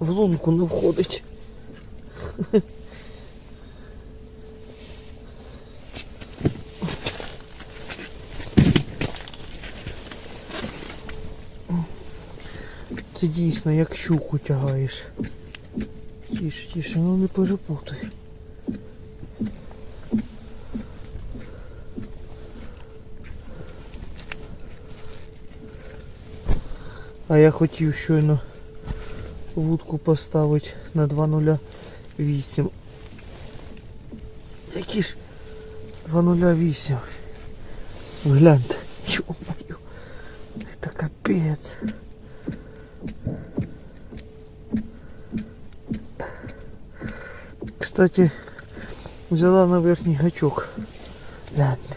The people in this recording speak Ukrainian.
в лунку не входить. Це дійсно як щуку тягаєш. Тише, тише, ну не перепутай. А я хотів щойно вудку поставити на 2.08. Які ж 2.08? Гляньте, ё-моё, это капец. Кстати, взяла на верхній гачок. Гляньте.